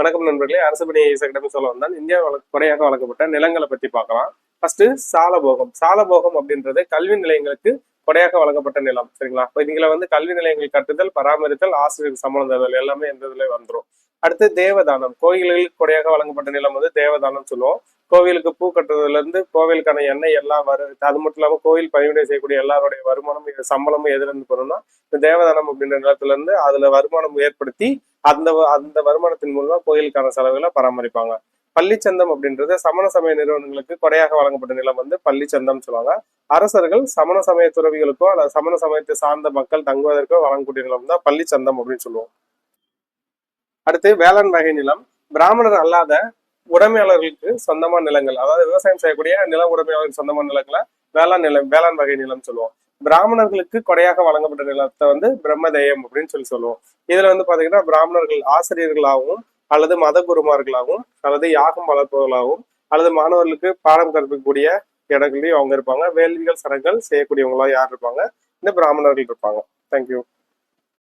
வணக்கம் நண்பர்களே அரசு பணி அகாடமி சொல்ல வந்தால் இந்தியா வழக்கு குறையாக வழங்கப்பட்ட நிலங்களை பத்தி பார்க்கலாம். ஃபர்ஸ்ட் சாலபோகம். சாலபோகம் அப்படின்றது கல்வி நிலையங்களுக்கு கொடையாக வழங்கப்பட்ட நிலம் சரிங்களா? இப்போ இதுல வந்து கல்வி நிலையங்கள் கட்டுதல் பராமரித்தல் ஆசிரியர் சம்பளம் தருதல் எல்லாமே எந்த இதுல வந்துரும். அடுத்து தேவதானம். கோயில்களுக்கு கொடையாக வழங்கப்பட்ட நிலம் வந்து தேவதானம் சொல்லுவோம். கோவிலுக்கு பூ கட்டுறதுல இருந்து கோவிலுக்கான எண்ணெய் எல்லாம் வரு அது மட்டும் இல்லாமல் கோவில் பணிவிடை செய்யக்கூடிய எல்லாருடைய வருமானம் சம்பளமும் எதுலேருந்து போகணும்னா இந்த தேவதானம் அப்படின்ற நிலத்துல இருந்து அதுல வருமானம் ஏற்படுத்தி அந்த வ- அந்த வருமானத்தின் மூலமா கோயிலுக்கான செலவுகளை பராமரிப்பாங்க. பள்ளிச்சந்தம் அப்படின்றது சமண சமய நிறுவனங்களுக்கு கொடையாக வழங்கப்பட்ட நிலம் வந்து பள்ளிச்சந்தம் சொல்லுவாங்க. அரசர்கள் சமண சமய துறவிகளுக்கோ அல்லது சமண சமயத்தை சார்ந்த மக்கள் தங்குவதற்கோ வழங்கக்கூடிய நிலம் தான் பள்ளிச்சந்தம் அப்படின்னு சொல்லுவோம். அடுத்து வேளாண் வகை நிலம். பிராமணர் அல்லாத உடைமையாளர்களுக்கு சொந்தமான நிலங்கள் அதாவது விவசாயம் செய்யக்கூடிய நில உடைமையாளர்களுக்கு சொந்தமான நிலங்களை வேளாண் நிலம் வேளாண் வகை நிலம் சொல்லுவோம். பிராமணர்களுக்கு கொடையாக வழங்கப்பட்ட நிலத்தை வந்து பிரம்மதேயம் அப்படின்னு சொல்லி சொல்லுவோம். இதுல வந்து பாத்தீங்கன்னா பிராமணர்கள் ஆசிரியர்களாகவும் அல்லது மத குருமார்களாகவும் அல்லது யாகம் வளர்ப்பவர்களாகவும் அல்லது மாணவர்களுக்கு பாடம் கற்பிக்கக்கூடிய இடங்களையும் அவங்க இருப்பாங்க. வேள்விகள் சடங்குகள் செய்யக்கூடியவங்களா யார் இருப்பாங்க? இந்த பிராமணர்கள் இருப்பாங்க. தேங்க்யூ